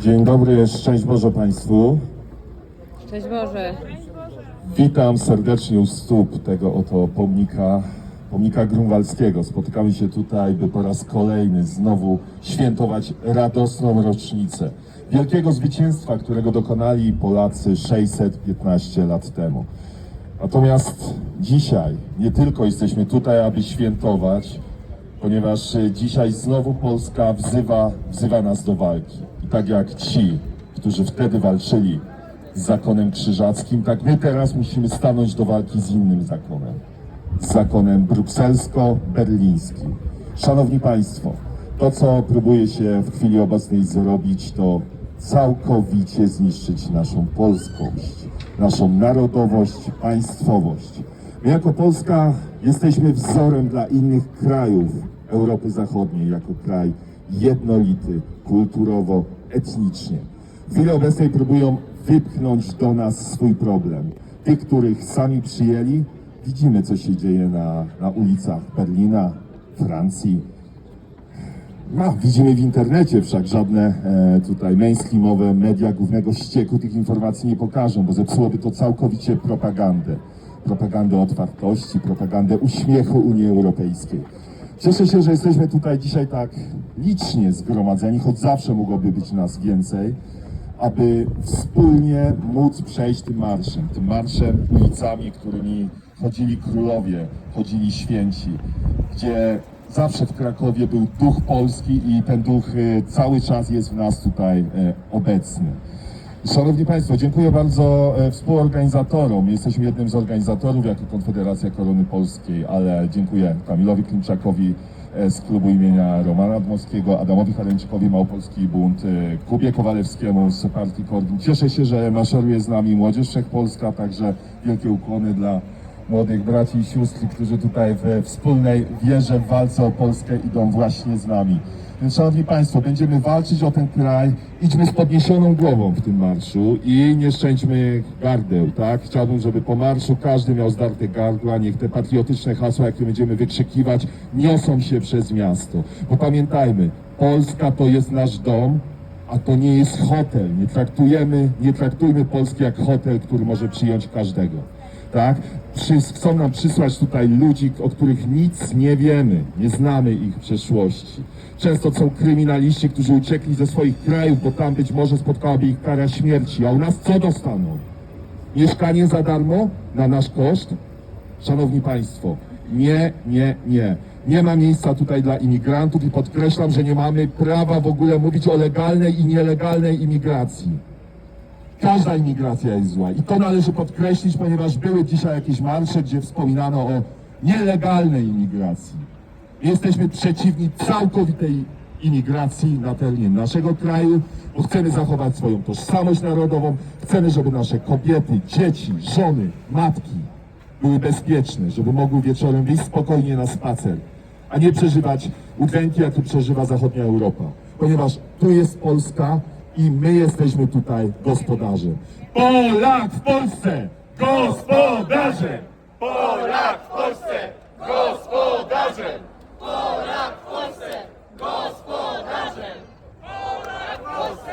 Dzień dobry, szczęść Boże Państwu. Cześć Boże. Witam serdecznie u stóp tego oto pomnika, pomnika Grunwaldzkiego. Spotykamy się tutaj, by po raz kolejny znowu świętować radosną rocznicę wielkiego zwycięstwa, którego dokonali Polacy 615 lat temu. Natomiast dzisiaj nie tylko jesteśmy tutaj, aby świętować, ponieważ dzisiaj znowu Polska wzywa, wzywa nas do walki. Tak jak ci, którzy wtedy walczyli z zakonem krzyżackim, tak my teraz musimy stanąć do walki z innym zakonem. Z zakonem brukselsko-berlińskim. Szanowni Państwo, to co próbuje się w chwili obecnej zrobić, to całkowicie zniszczyć naszą polskość, naszą narodowość, państwowość. My jako Polska jesteśmy wzorem dla innych krajów Europy Zachodniej, jako kraj jednolity, kulturowo, etnicznie. W chwili obecnej próbują wypchnąć do nas swój problem. Tych, których sami przyjęli, widzimy, co się dzieje na, na ulicach Berlina, Francji, no, widzimy w internecie, wszak żadne e, tutaj mainstreamowe media głównego ścieku tych informacji nie pokażą, bo zepsułoby to całkowicie propagandę. Propagandę otwartości, propagandę uśmiechu Unii Europejskiej. Cieszę się, że jesteśmy tutaj dzisiaj tak licznie zgromadzeni, choć zawsze mogłoby być nas więcej, aby wspólnie móc przejść tym marszem, tym marszem ulicami, którymi chodzili królowie, chodzili święci, gdzie zawsze w Krakowie był duch polski i ten duch e, cały czas jest w nas tutaj e, obecny. Szanowni Państwo, dziękuję bardzo e, współorganizatorom. Jesteśmy jednym z organizatorów jako Konfederacja Korony Polskiej, ale dziękuję Kamilowi Klimczakowi e, z klubu imienia Romana Dmowskiego, Adamowi Haleńczykowi Małopolski Bunt, e, Kubie Kowalewskiemu z partii Korwin. Cieszę się, że maszeruje z nami Młodzież Wszechpolska, także wielkie ukłony dla młodych braci i sióstr, którzy tutaj we wspólnej wierze w walce o Polskę idą właśnie z nami. Więc Szanowni Państwo, będziemy walczyć o ten kraj. Idźmy z podniesioną głową w tym marszu i nie szczęćmy gardeł, tak? Chciałbym, żeby po marszu każdy miał zdarte gardła. Niech te patriotyczne hasła, jakie będziemy wykrzykiwać, niosą się przez miasto. Bo pamiętajmy, Polska to jest nasz dom, a to nie jest hotel. Nie traktujemy, nie traktujmy Polski jak hotel, który może przyjąć każdego. Tak? Chcą nam przysłać tutaj ludzi, o których nic nie wiemy, nie znamy ich przeszłości. Często są kryminaliści, którzy uciekli ze swoich krajów, bo tam być może spotkałaby ich kara śmierci. A u nas co dostaną? Mieszkanie za darmo na nasz koszt? Szanowni Państwo, nie, nie, nie. Nie ma miejsca tutaj dla imigrantów i podkreślam, że nie mamy prawa w ogóle mówić o legalnej i nielegalnej imigracji. Każda imigracja jest zła i to należy podkreślić, ponieważ były dzisiaj jakieś marsze, gdzie wspominano o nielegalnej imigracji. Jesteśmy przeciwni całkowitej imigracji na terenie naszego kraju, bo chcemy zachować swoją tożsamość narodową, chcemy, żeby nasze kobiety, dzieci, żony, matki były bezpieczne, żeby mogły wieczorem wyjść spokojnie na spacer, a nie przeżywać udręki, jakie przeżywa zachodnia Europa. Ponieważ tu jest Polska i my jesteśmy tutaj gospodarzem. Polak w Polsce! Gospodarzem! Polak w Polsce gospodarzem!